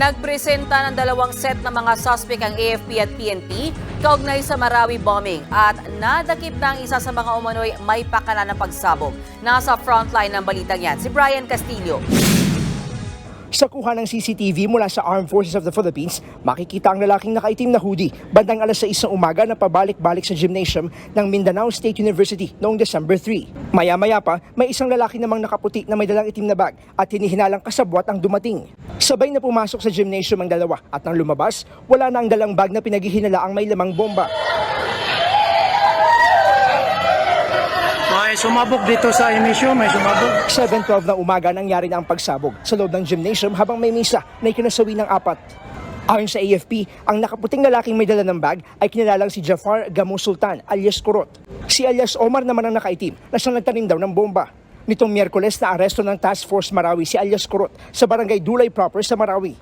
Nagpresenta ng dalawang set ng mga suspect ang AFP at PNP kaugnay sa Marawi bombing at nadakip na ang isa sa mga umano'y may pakala ng pagsabog. Nasa frontline ng balitang yan, si Brian Castillo. Sa kuha ng CCTV mula sa Armed Forces of the Philippines, makikita ang lalaking nakaitim na hoodie bandang alas 6 ng umaga na pabalik-balik sa gymnasium ng Mindanao State University noong December 3. Maya-maya pa, may isang lalaki namang nakaputi na may dalang itim na bag at hinihinalang kasabwat ang dumating. Sabay na pumasok sa gymnasium ang dalawa at nang lumabas, wala na ang dalang bag na pinaghihinalaang may lamang bomba. May sumabog dito sa emisyon, may sumabog. 7.12 ng umaga nangyari na ang pagsabog sa loob ng gymnasium habang may misa na ikinasawi ng apat. Ayon sa AFP, ang nakaputing lalaking may dala ng bag ay kinilalang si Jafar Gamo Sultan alias Kurot. Si alias Omar naman ang nakaitim na siyang nagtanim daw ng bomba. Nitong Miyerkules na aresto ng Task Force Marawi si alias Kurot sa barangay Dulay proper sa Marawi.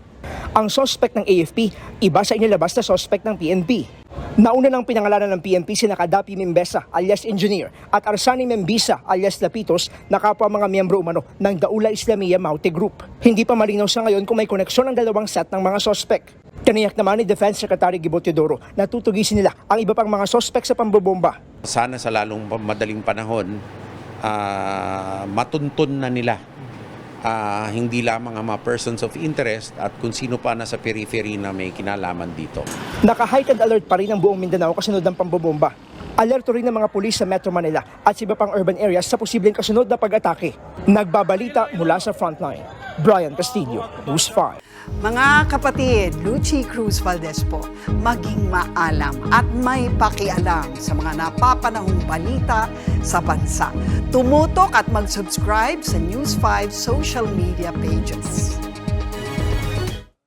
Ang sospek ng AFP, iba sa inilabas na sospek ng PNP. Nauna ng pinangalanan ng PNP si Nakadapi Membesa alias Engineer at Arsani Membisa alias Lapitos na kapwa mga miyembro umano ng Daula Islamia Maute Group. Hindi pa malinaw sa ngayon kung may koneksyon ang dalawang set ng mga sospek. Tiniyak naman ni Defense Secretary Gibo Teodoro na tutugisin nila ang iba pang mga sospek sa pambobomba. sana sa lalong madaling panahon ah, matuntun na nila ah, hindi lamang ang mga persons of interest at kung sino pa nasa periphery na may kinalaman dito. Naka-heightened alert pa rin ang buong Mindanao kasunod ng pambobomba. Alerto rin ng mga pulis sa Metro Manila at sa iba pang urban areas sa posibleng kasunod na pag-atake. Nagbabalita mula sa frontline. Brian Castillo, News 5. Mga kapatid, Lucy Cruz Valdez po, maging maalam at may pakialam sa mga napapanahong balita sa bansa. Tumutok at mag-subscribe sa News 5 social media pages.